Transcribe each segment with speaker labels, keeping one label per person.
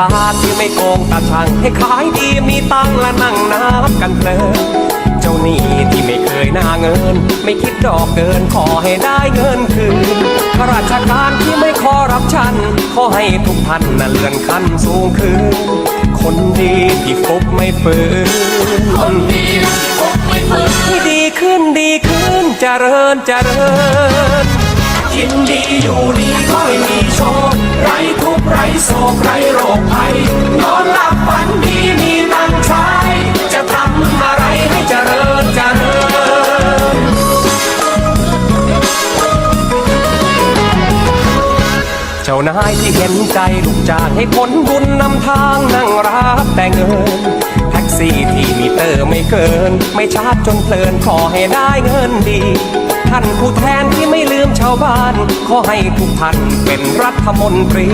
Speaker 1: งตาช่างให้ขายดีมีตังค์และนั่งนับกันเพลินเจ้าหนี้ที่ไม่เคยหน้าเงิน ไม่คิดดอกเกินขอให้ได้เงินคืนข้าราชการที่ไม่ขอรับชัน ขอให้ทุกท่านน่ะเลื่อนขั้นสูงขึ้นคนดีที่ฟุกไม่ฝืน
Speaker 2: คนดีพบไม่เปิด
Speaker 1: ให้ดีขึ้นดีขึ้นเจริญเจริญ
Speaker 2: กินดีอยู่ดีค่อยมี จ้า
Speaker 1: นายที่เห็นใจลูกจ้างให้ผลบุญนำทางนั่งรับแต่เงิน แท็กซี่ที่มีเตอร์ไม่เกิน ไม่ชาร์จจนเพลินขอให้ได้เงินดี ท่านผู้แทนที่ไม่ลืมชาวบ้าน ขอให้ทุกท่านเป็นรัฐมนตรี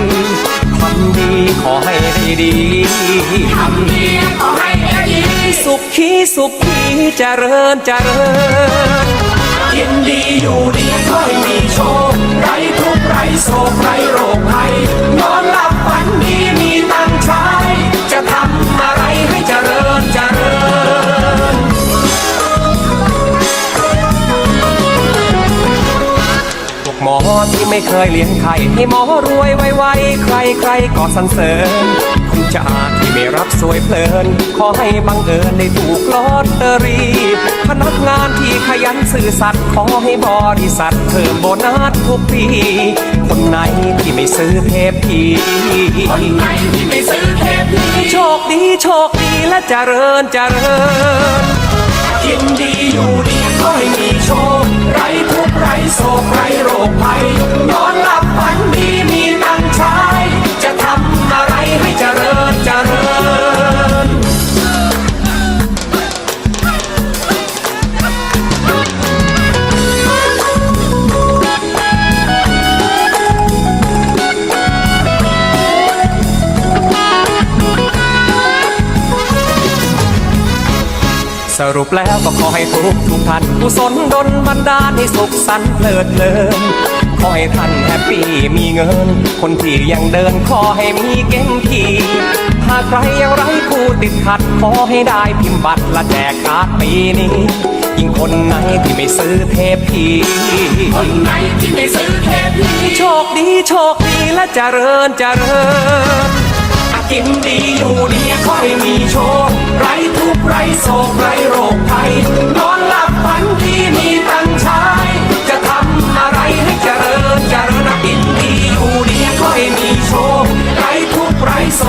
Speaker 1: ทำดีขอให้ได้ดี
Speaker 2: ทำดีขอให้ได้ดี
Speaker 1: สุขขีสุขขีเจริญเจริญ
Speaker 2: กินดีอยู่ดีค่อยมีโชคไร ไรโศกไรโรคภัยนอนหลับฝันดีมีตังค์ใช้จะทำอะไรให้เจริญเจริญ
Speaker 1: พวกหมอที่ไม่เคยเลี้ยงไข่ให้หมอรวยไวๆใครใครก็สรรเสริญคุณจ่าที่ไม่รับสวยเพลิน ขอให้บังเอิญได้ถูกลอตเตอรี่พนักงานที่ข ยันซื่อสัตย์ขอให้บริษัทเพิ่มโบนัสทุกปี คนไหนที่ไม่ซื้อเทปพี
Speaker 2: คนไหนที่ไม่ซื้อเทปพี
Speaker 1: โชคดีโชคดีและเจริญเจริญ
Speaker 2: กินดีอยู่
Speaker 1: สรุปแล้วก็ขอให้ทุกทุกท่านกุศลดลบันดาลให้สุขสันต์เพลิดเพลินขอให้ท่านแฮปปี้มีเงิน คนที่ยังเดินขอให้มีเก่งขี่หากใครยังไร้คู่ติดขัดขอให้ได้พิมพ์บัตรและแจกการ์ดปีนี้ยิ่งคนไหนที่ไม่ซื้อเทปที
Speaker 2: คนไหนที่ไม่ซื้อเทปนี้
Speaker 1: โชคดีโชคดีและเจริญเจริญ
Speaker 2: กินดีอยู่ดีค่อยมีโชค ไรทุกข์ไรโศก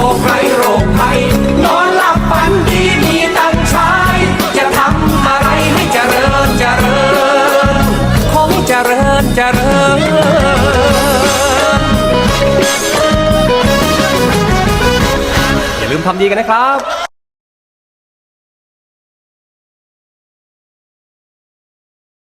Speaker 2: ไรโศกไรโรคภัยนอนหลับฝันดีมีตังชาย จะทำอะไรให้เจริญเจริญ
Speaker 1: ของเจริญเจริญ อย่าลืมทำดีกันนะครับ